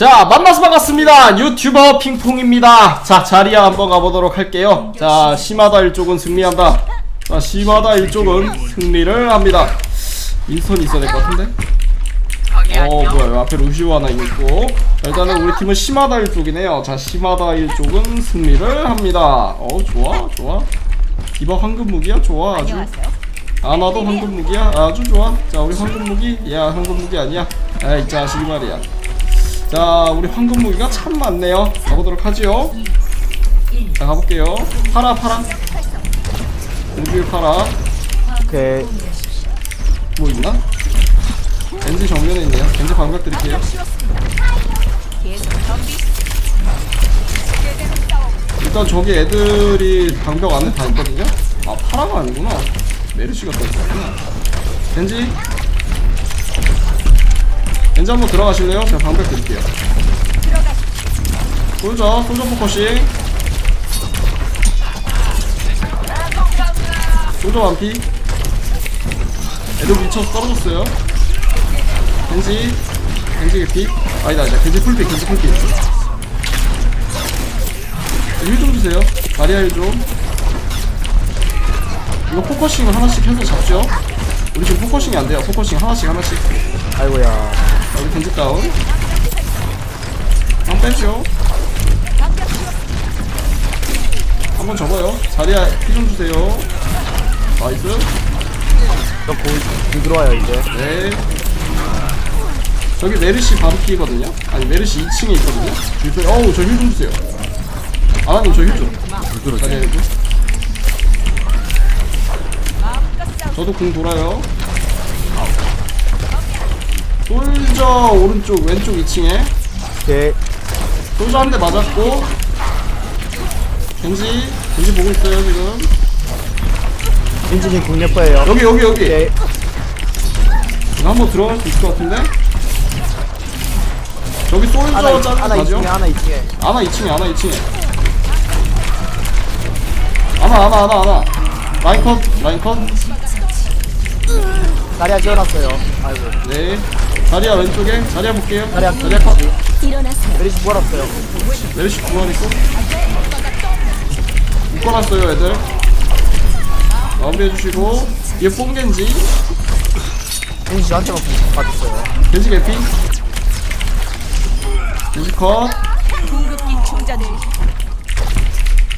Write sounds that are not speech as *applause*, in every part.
자 만나서 반갑습니다. 유튜버 핑퐁입니다. 자 자리야 한번 가보도록 할게요. 자 시마다 일쪽은 승리한다. 자 시마다 일쪽은 승리를 합니다. 인선이 있어야 될 것 같은데? 어 뭐야 앞에 루시오 하나 있고. 일단은 우리 팀은 시마다 일쪽이네요. 자 시마다 일쪽은 승리를 합니다. 어 좋아 좋아. 디바 황금 무기야? 좋아 아주. 아나도 황금 무기야? 아주 좋아. 자 우리 황금 무기? 야 황금 무기 아니야. 아이 자식이 말이야 자 우리 황금 무기가 참 많네요. 가보도록 하지요. 자 가볼게요. 파라 파라. 공주의 파라. 오케이. 뭐 있나? 겐지 정면에 있네요. 겐지 방각 드릴게요. 일단 저기 애들이 방벽 안에 다 있거든요. 아 파라가 아니구나. 메르시가 또 있구나. 겐지 겐지 한번 들어가실래요? 제가 방벽 드릴게요. 솔저 솔저 포커싱. 솔저 완피. 애들 미쳐서 떨어졌어요. 겐지. 겐지 개피. 아니다 아니다. 겐지 풀피 겐지 풀피. 힐좀 주세요. 마리아 힐좀. 이거 포커싱을 하나씩 해서 잡죠? 우리 지금 포커싱이 안 돼요. 포커싱 하나씩 하나씩. 아이고야 자, 우리 겐지 다운 한 빼죠 한 번 접어요 자리야 힐좀 주세요 나이스 저좀 들어와요 이제 네. 저기 메르시 바로 피거든요. 아니 메르시 2층에 있거든요. 주세요. 어우 저 힐 좀 주세요. 아나님 저 힐 좀. 자리에 힐 좀. 저도 궁 돌아요. 솔저 오른쪽 왼쪽 2층에. 오케이 솔저 한 대 맞았고. 겐지 겐지 보고 있어요 지금. 인지님 국내 거예요. 여기 여기 여기. 오케이 이거 한번 들어갈 수 있을 것 같은데. 저기 하나 솔저 짜는 하나 가죠? 2층에 하나 2층에. 아나 2층에 아나 2층에. 아나 아나 아나 아나. 라인 컷 라인컷. 다리야 지어놨어요. 아이고. 네 자리야 왼쪽에. 자리야 볼게요. 다리야. 자리야 컷. 메리시 부활었어요. 메르시 구원 있고 묶어놨어요 애들. 마무리해주시고. 얘 뽕겐지. 인지 저한테만 받았어요. 겐지 개피. 겐지 컷.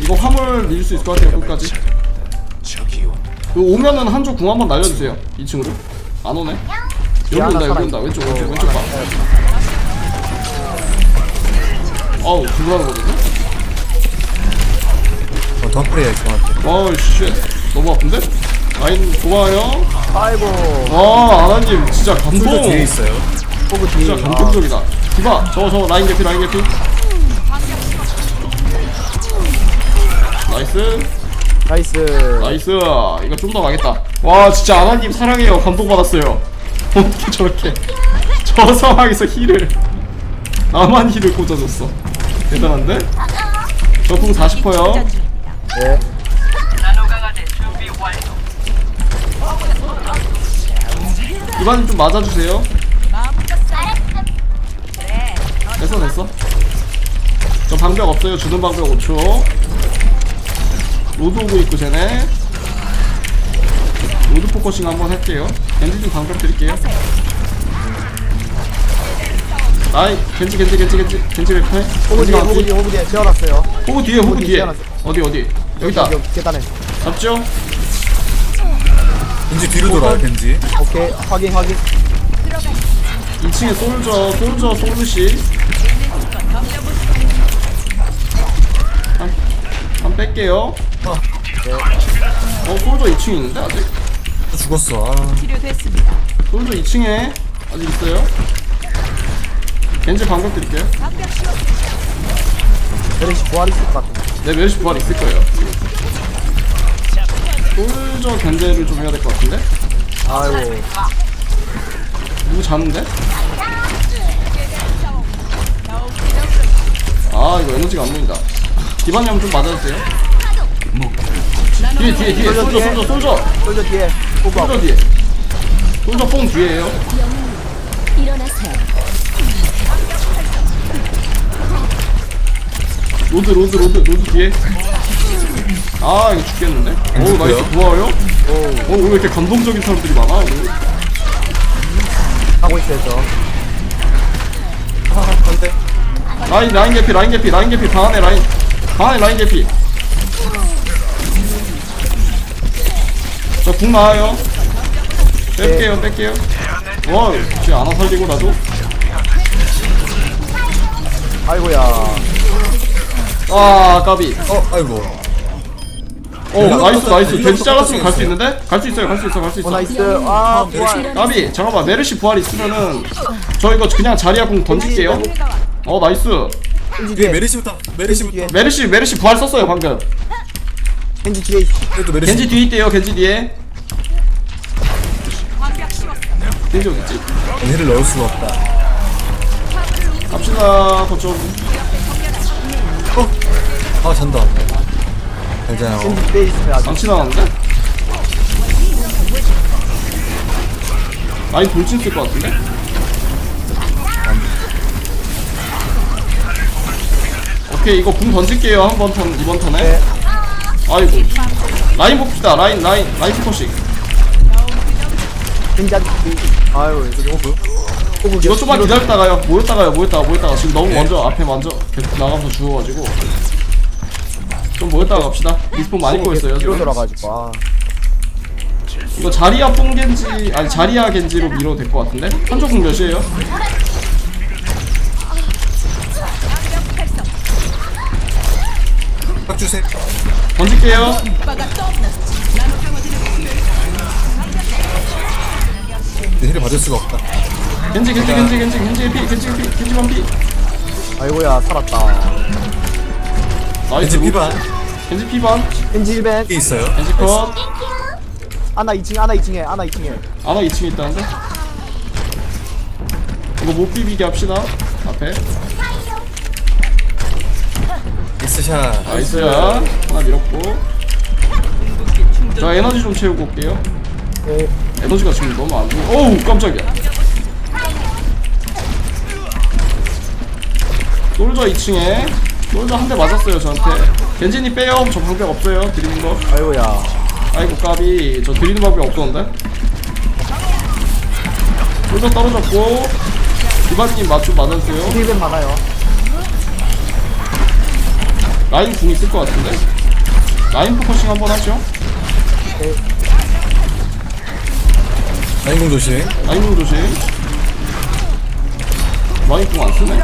이거 화물 밀 수 있을 것 같아요 끝까지. 그 오면은 한쪽 궁 한번 날려주세요. 2층으로. 안 오네 여기 온다 여기 온다. 왼쪽 어, 왼쪽 왼쪽 봐. 어우 죽으라는 거거든 어, 덤프레야 저한테 어우 쉣. 너무 아픈데? 라인 고마워요. 아이고. 와 아나님 진짜 감동. 솔저 뒤에 있어요. 포그 뒤에 진짜 감동적이다. 디바 저거 저거 라인 개피 라인 개피. 나이스. 아, 나이스. 나이스. 이거 좀 더 가겠다. 와 진짜 아나님 사랑해요. 감동받았어요 어떻게 *laughs* 저렇게 저 상황에서 힐을 나만 힐을 꽂아줬어. 대단한데? 저 궁 40퍼요. 네 이반님 좀 맞아주세요. 됐어 됐어. 저 방벽 없어요. 주는 방벽 5초. 로드 오고 있고 쟤네 로드 포커싱 한번 할게요. 겐지 좀 방벽 드릴게요. 아이 겐지 겐지 겐지 겐지. 겐지 랩해? 포그 겐지 뒤에 앞뒤. 뒤에 포그 뒤에 지어놨어요. 호구 뒤에 호구 뒤에 어디 어디? 여기 있다. 여기 계단에. 잡죠? 겐지 뒤로 돌아요 겐지. 오케이 확인 확인. 2층에 솔저 솔저 솔루시. 한, 한 뺄게요. 어. 솔저 2층에 있는데 아직? 죽었어. 아, 솔저 2층에 아직 있어요? 겐지 방법 드릴게요. 메리시 부활 있을 것 같은데. 네 멜시 부활 있을 거예요. 솔저 견제를 좀 해야 될 것 같은데? 아이고. 누구 잡는데? 아 이거 에너지가 안 보인다. 디바님 한번 좀 맞아주세요. 뒤에 뒤에 뒤에. 솔저 솔저 솔저 솔저 뒤에 솔저 뒤에. 솔저 뽕 일어나세요. 로드 로드 로드 로드 뒤에. 아 이거 죽겠는데? 오 나이스. 좋아요. 오 오늘 왜 이렇게 감동적인 사람들이 많아 오늘. 하고 있어요 저. 아, 안돼. 라인 라인 개피 라인 개피 라인 개피. 방 안에 라인. 방 안에 라인 개피 저궁 나와요. 뺄게요 뺄게요. 와 지금 안아 살리고 나도? 아이고야. 아 까비. 어, 아이고. 오 나이스 나이스. 겐지 잘랐으면 갈 수 있는데? 갈 수 있어요 갈 수 있어 갈수어 있어 나이스. 아 부활 까비. 잠깐만 메르시 부활 있으면은 저 이거 그냥 자리야 궁 던질게요. 어 나이스. 겐지 뒤에. 메리시부터. 뒤에. 메르시 메르시 부활 썼어요 방금. 겐지 뒤에 있어 그래도. 겐지 뒤에 있대요 겐지 뒤에 어딨지? 힐을 넣을 수가 없다. 갑시다 거점 아, 잔다. 있으면 아주 망치 나왔는데? 라인 돌진 쓸것 같은데? 오케이 이거 궁 던질게요 한 번 턴 이번 턴에 네. 아이고 라인 봅시다 라인 라인 라인 포커싱 겐지 아직 아유 이거 호그 호그 이거 좀만 기다렸다가요. 모였다가요 모였다가 모였다가. 지금 너무 먼저 앞에 먼저 계속 나가면서 죽어가지고. 좀 모였다가 갑시다. 리스폰 많이 꼬였어요 뒤로 지금 돌아가지고 아. 이거 자리야 뽕겐지 아니 자리야 겐지로 밀어도 될 것 같은데? 한쪽 공 몇이에요? 딱 주세요. 던질게요 힐을 받을 수가 없다. 겐지 겐지 겐지 겐지 겐지 피 겐지 피 겐지 반피. 아이고야 살았다. 나이스. 겐지 피반. 겐지 피반. 겐지 1벤 이 있어요. 겐지 컷. 아나 2층 아나 2층에 아나 2층에. 아나 2층에 있다는데? 이거 못 비비게 합시다 앞에. 익스샷. 나이스야 하나 밀었고. 자 에너지 좀 채우고 올게요. 네. 에너지가 지금 너무 안 좋아. 어우 깜짝이야. 솔저 2층에. 솔저 한대 맞았어요 저한테. 겐지니 빼요. 저 방벽 없어요. 드리는 거. 아이고야. 아이고 까비. 저 드리는 방벽 없었는데. 솔저 떨어졌고. 기반님 맞춤 맞았어요. 1벤 많아요. 라인 궁 있을 것 같은데? 라인 포커싱 한번 하죠 라인공 조심. 라인 궁 조심. 라인 궁안 쓰네.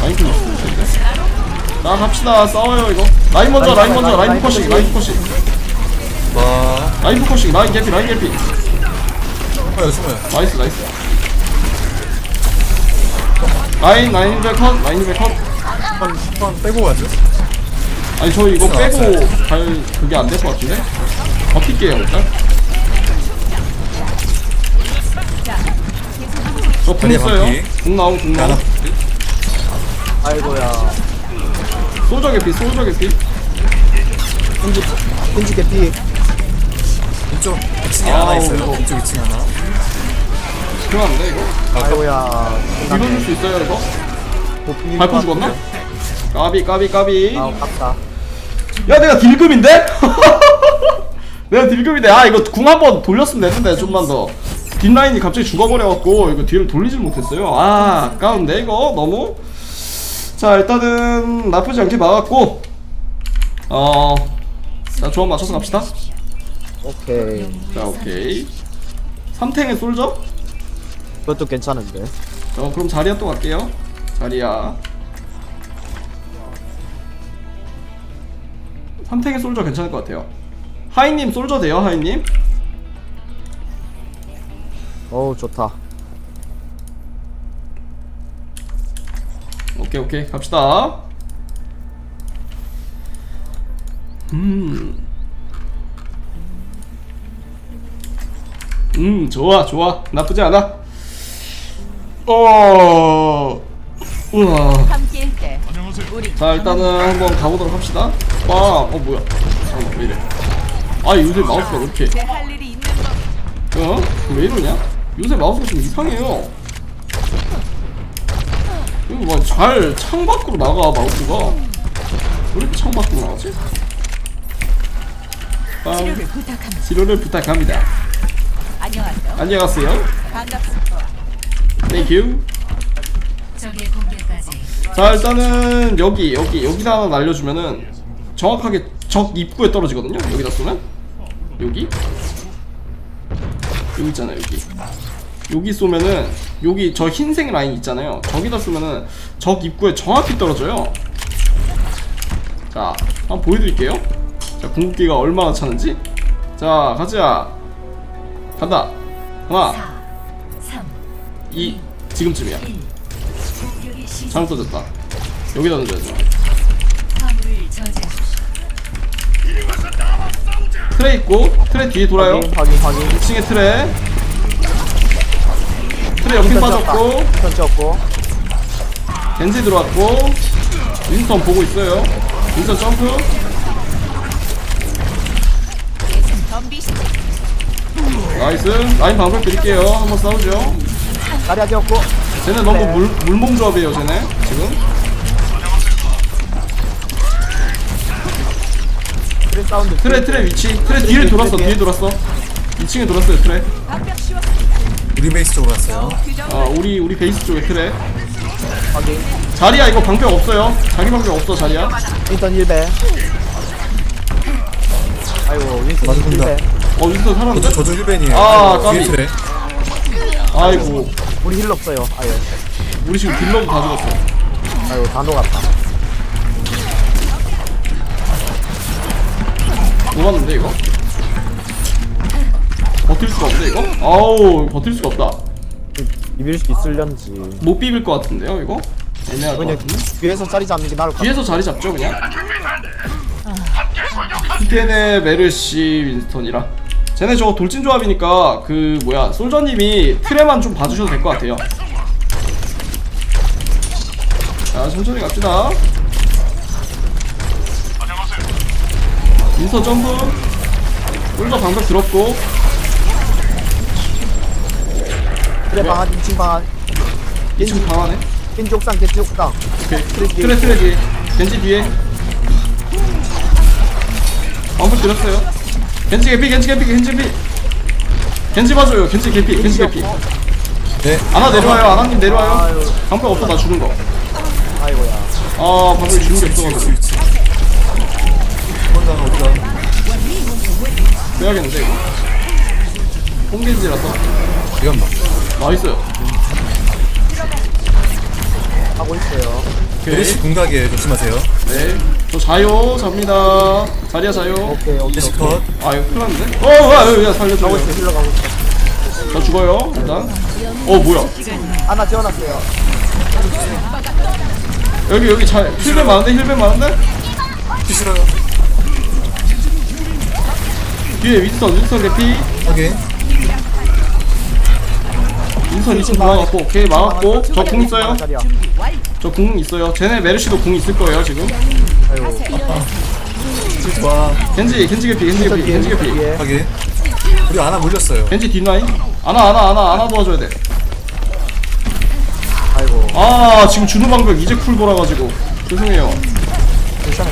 라인 궁 있을 텐데. 자 갑시다. 싸워요 이거. 라인 먼저 라인 먼저 라인 포커싱 라인 포커싱. 와. 라인 포커싱 라인 개피 라인 개피. 숨어요, 숨어요. 나이스 나이스. 라인 라인 벨컷 라인 벨컷. 한번 한번 빼고 가죠. 아니 저 이거 빼고 갈 그게 안 될 것 같은데? 버틸게요 일단 저궁 다리에 있어요 바퀴. 궁 나옴 궁 하나. 아이고야 소저 개피 소저 개피 겐지 겐지 개피 이쪽 2층에 아우, 하나 있어요. 이거. 이쪽 2층 하나. 필요한데 이거 아이고야 밀어줄 수 있어요 이거 못 밟고 것 죽었나? 까비 까비 까비 아 갔다 야 내가 딜금인데? *laughs* 내가 딜금인데 아 이거 궁 한번 돌렸으면 됐는데 좀만 더 뒷라인이 갑자기 죽어버려갖고 이거 뒤를 돌리질 못했어요. 아 아까운데 이거 너무. 자 일단은 나쁘지 않게 막았고 어자 조합 맞춰서 갑시다. 오케이. 자 오케이. 3탱의 솔저? 그것도 괜찮은데. 자 그럼 자리야 또 갈게요. 자리야. 3탱의 솔저 괜찮을 것 같아요. 하이님 솔저 돼요 하이님? 어우 좋다. 오케이 오케이. 갑시다. 음. 음 좋아 좋아. 나쁘지 않아. 어. 우와. 함께일 때 우리 자 일단은 한번 가보도록 합시다. 빵어 뭐야? 잠깐만 왜 이래? 아 요새 마우스가 왜 이렇게 제할 일이 있는 법 어? 왜 이러냐? 요새 마우스가 좀 이상해요. 이거 뭐잘 창밖으로 나가 마우스가. 왜 이렇게 창밖으로 나가지? 빵. 치료를 부탁합니다. 치료를 부탁합니다. 안녕하세요. 안녕하세요. 반갑습니다. 땡큐 적의 공격까지. 자 일단은 여기 여기 여기다 하나 날려주면은 정확하게 적 입구에 떨어지거든요. 여기다 쏘면. 여기 여기 있잖아요 여기. 여기 쏘면은 여기 저 흰색 라인 있잖아요. 저기다 쏘면은 적 입구에 정확히 떨어져요. 자 한번 보여드릴게요. 자 궁극기가 얼마나 차는지. 자 가자. 간다. 하나 3, 2 지금쯤이야. 1. 공격이 시작. 잘못 던졌다. 여기다 던져야죠 화물을 저지하십시오. 트레 있고 트레 뒤에 돌아요. 확인 확인 확인. 2층에 트레. 트레 옆에 빠졌고. 펼쳤고. 겐지 들어왔고. 윈스턴 보고 있어요. 윈스턴 점프. 나이스. 라인 방법 드릴게요. 한번 싸우죠. 다리아 되었고. 쟤네 너무 네. 물, 물몸 조합이에요 쟤네. 지금 사운드 트레 트레 위치 트레 뒤를 돌았어 뒤에 돌았어 2층에 돌았어요 트레. 우리 베이스 쪽으로 갔어요. 규정 아 우리 우리 베이스 쪽에 트레 확인 자리야 이거 방벽 없어요 자기 방벽 없어 자리야 윈턴 1배 아이고 윈턴 맞습니다. 1배 어 윈스턴 살았는데? 저도 1벤이에요. 아, 뒤에 까비. 트레. 아이고 우리 힐 없어요 아유 우리 지금 딜러도 다 죽었어 아이고 다 녹았다 녹았는데 이거? 버틸 수가 없네 이거? 아우 버틸 수가 없다 비빌 수 있을련지 못 비빌 것 같은데요 이거? 애매할 것 그냥 같은데? 뒤에서 자리 잡는 게 나을 것 같아 뒤에서 자리 잡죠 그냥 히겐의 메르시 윈스턴이라 쟤네 저거 돌진 조합이니까 그 뭐야 솔저님이 트레만 좀 봐주셔도 될 것 같아요 자 천천히 갑시다 윈스턴 점프. 솔저 방벽 들었고. 트레 방안 2층 방안 2층 강하네 겐지 옥상 겐지 옥상. 오케이. 트레. 트레 트레 뒤에. 겐지 뒤에. 방금 들었어요. 겐지 개피 겐지 개피 겐지 개피. 겐지 봐줘요. 겐지 개피 겐지 개피. 네. 아나 내려와요. 아나님 내려와요. 방금 없어. 나 죽은 거아 아이고야. 방금 죽은 게 없어가지고 빼야겠는데 이거? 홈겐지라서? 이건 봐. 나이스 하고 있어요. 오케이. 궁각에 조심하세요. 네저 자요. 잡니다. 자리야 자요. 오케이 오케이 베리시 오케이. 컷. 아 이거 큰일 났는데 어야 야 살려줘요 가고 있어 힐러 가고 있어 저 죽어요 일단. 어 뭐야? 하나 지어놨어요. 여기 여기 잘 힐벤 많은데 힐벤 많은데? 피 싫어요. 뒤에 윈스턴 윈스턴 개피. 확인. 윈스턴 2층 막았고 오케이 막았고. 저 궁 있어요? 자리야 저 궁 있어요. 쟤네 메르시도 궁 있을 거예요 지금. 아이고. 와. 겐지 겐지 개피 겐지 개피 겐지 개피. 뒤에. 확인. 우리 하나 물렸어요. 겐지 뒷라인? 아나 아나 아나 아나 도와줘야 아이고. 돼아 지금 준우 방벽 이제 쿨 돌아가지고. 죄송해요. 괜찮아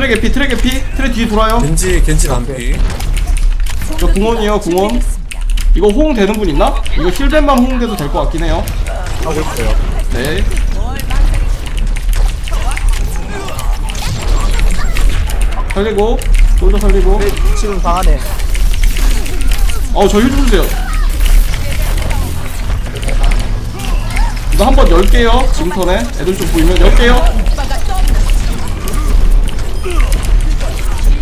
트레 개피 트레 개피. 트레 뒤에 돌아요. 겐지 겐지 반피. 저 궁원이요 궁원. 이거 호응 되는 분 있나? 이거 힐벤만 호응돼도 될 것 같긴 해요. 하고 있어요. 네. 살리고 돌도 살리고. 트레 지금 방 안에. 어우 저힐 좀 주세요. 이거 한번 열게요 지금 턴에. 애들 좀 보이면. 열게요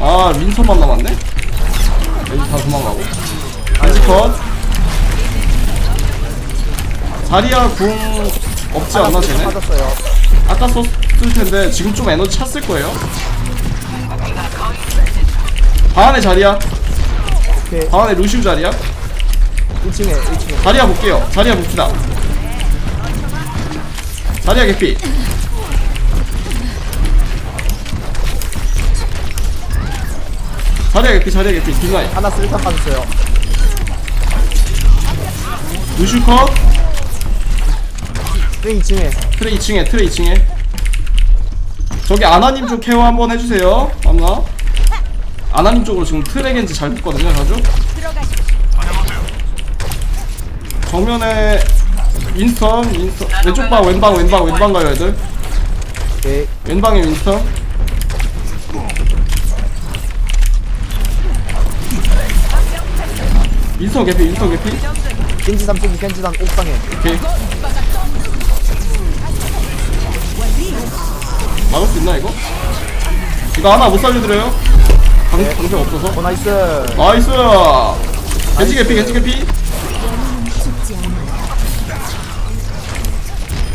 아 윈선만 남았네? 여기 다 도망가고. 한지컷 자리야 궁 없지 않나 쟤네? 아까 썼을 텐데 지금 좀 에너지 찼을 거예요. 방 안에 자리야. 오케이. 방 안에 루시우 자리야. 1층에 1층에. 자리야 볼게요. 자리야 봅시다. 자리야 개피. 자리야 개피, 자리야 개피. 뒷라인. 하나 쓰리탄 빠졌어요. 루슈 컷. 트레 2층에. 트레 2층에 트레 2층에. 저기 아나님 쪽 케어 한번 해주세요. 맞나? 아나님 쪽으로 지금 트레 겐지 잘 붙거든요 자주. 정면에 윈스턴 윈스턴. 왼쪽 방 왼방 왼방 왼방 가요 애들. 오케이 왼방에 윈스턴 윈스턴 개피 윈스턴 개피. 겐지 3층 겐지 3 옥상에. 오케이. 막을 수 있나 이거? 이거 하나 못 살려드려요? 방, 방패 없어서? 오 나이스. 나이스! 겐지 개피 겐지 개피.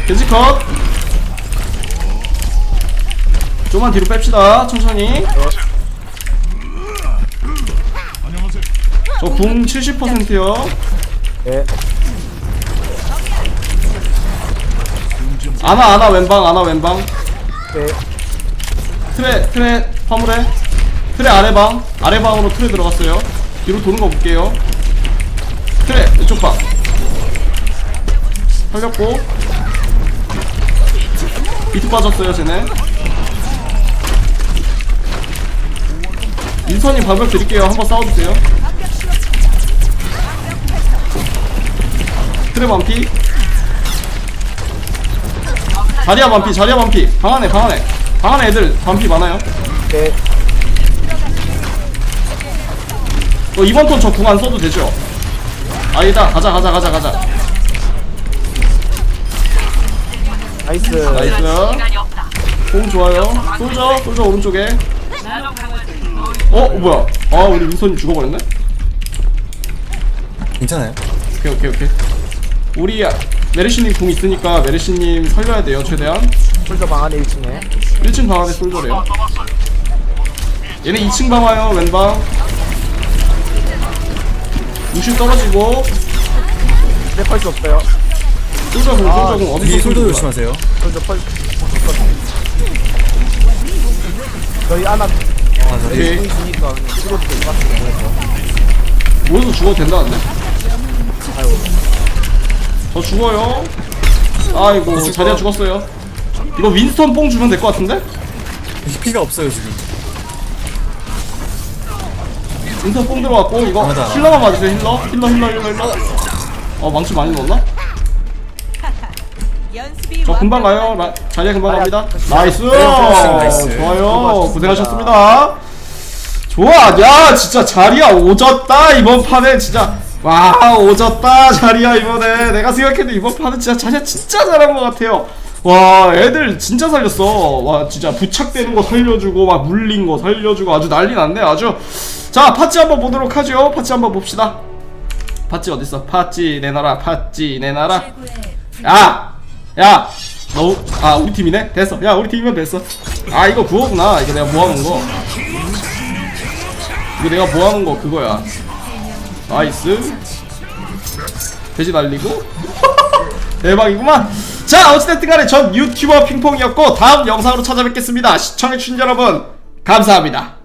겐지 컷. 좀만 뒤로 뺍시다 천천히 저궁 70%요. 네. 아나 아나 왼방 아나 왼방. 오케이 트레 트레 화물에. 트레 아래방. 아래방으로 트레 들어갔어요. 뒤로 도는 거 볼게요. 트레 이쪽 방. 살렸고. 비트 빠졌어요 쟤네. 민선님 방벽 드릴게요. 한번 싸워주세요 트레 반피. 자리야 반피 자리야 반피. 방 안에 방 안에. 방 안에 애들 반피 많아요. 오케이 어, 이번 턴 저 궁 안 써도 되죠? 아니다 가자 가자 가자 가자. 나이스. 나이스. 공 좋아요. 솔져 솔져 오른쪽에. 어 뭐야? 아 우리 윈선이 죽어버렸네? 괜찮아요? 오케이 오케이 오케이 우리 메르시님 궁 있으니까 메르시님 살려야 돼요 최대한. 솔저 방 안에 1층에. 1층 방 안에 솔저래요. 얘네 2층 방 와요 왼방. 우슈 떨어지고. 트레 펄스 없어요. 솔저 궁 솔저 궁 어디서 위에 솔저 솔도 궁 조심하세요. 솔저 펄스 저희 아나 아, 저기. 오케이. 공 있으니까 그냥 찍어도 될것 같은데 모여서 죽어도 된다는데. 아이고 저 죽어요. 아이고 자리야 죽었어요. 이거 윈스턴 뽕 주면 될 것 같은데? 피가 없어요, 지금. 윈스턴 뽕 들어왔고 이거 맞아. 힐러만 맞으세요 힐러 힐러 힐러 힐러 힐러. 어 망치 많이 넣었나? *laughs* 저 금방 가요. 라, 자리야 금방 갑니다. 나이스. 나이스. 좋아요. 고생하셨습니다. 좋아. 야 진짜 자리야 오졌다 이번 판에 진짜. 와 오졌다 자리야 이번에 내가 생각해도 이번 판은 진짜 자리야 진짜 잘한 것 같아요. 와 애들 진짜 살렸어. 와 진짜 부착되는 거 살려주고 막 물린 거 살려주고 아주 난리 났네 아주. 자 파츠 한번 보도록 하죠. 파츠 한번 봅시다. 파츠 어딨어? 파츠 내놔라. 파츠 내놔라. 야! 야! 너, 아, 우리 팀이네? 됐어. 야, 우리 팀이면 됐어. 아, 이거 그거구나. 이거 내가 모아놓은 거. 이거 내가 모아놓은 거 그거야. 나이스. 돼지 날리고. *laughs* 대박이구만. 자, 어찌됐든 간에 전 유튜버 핑퐁이었고, 다음 영상으로 찾아뵙겠습니다. 시청해주신 여러분, 감사합니다.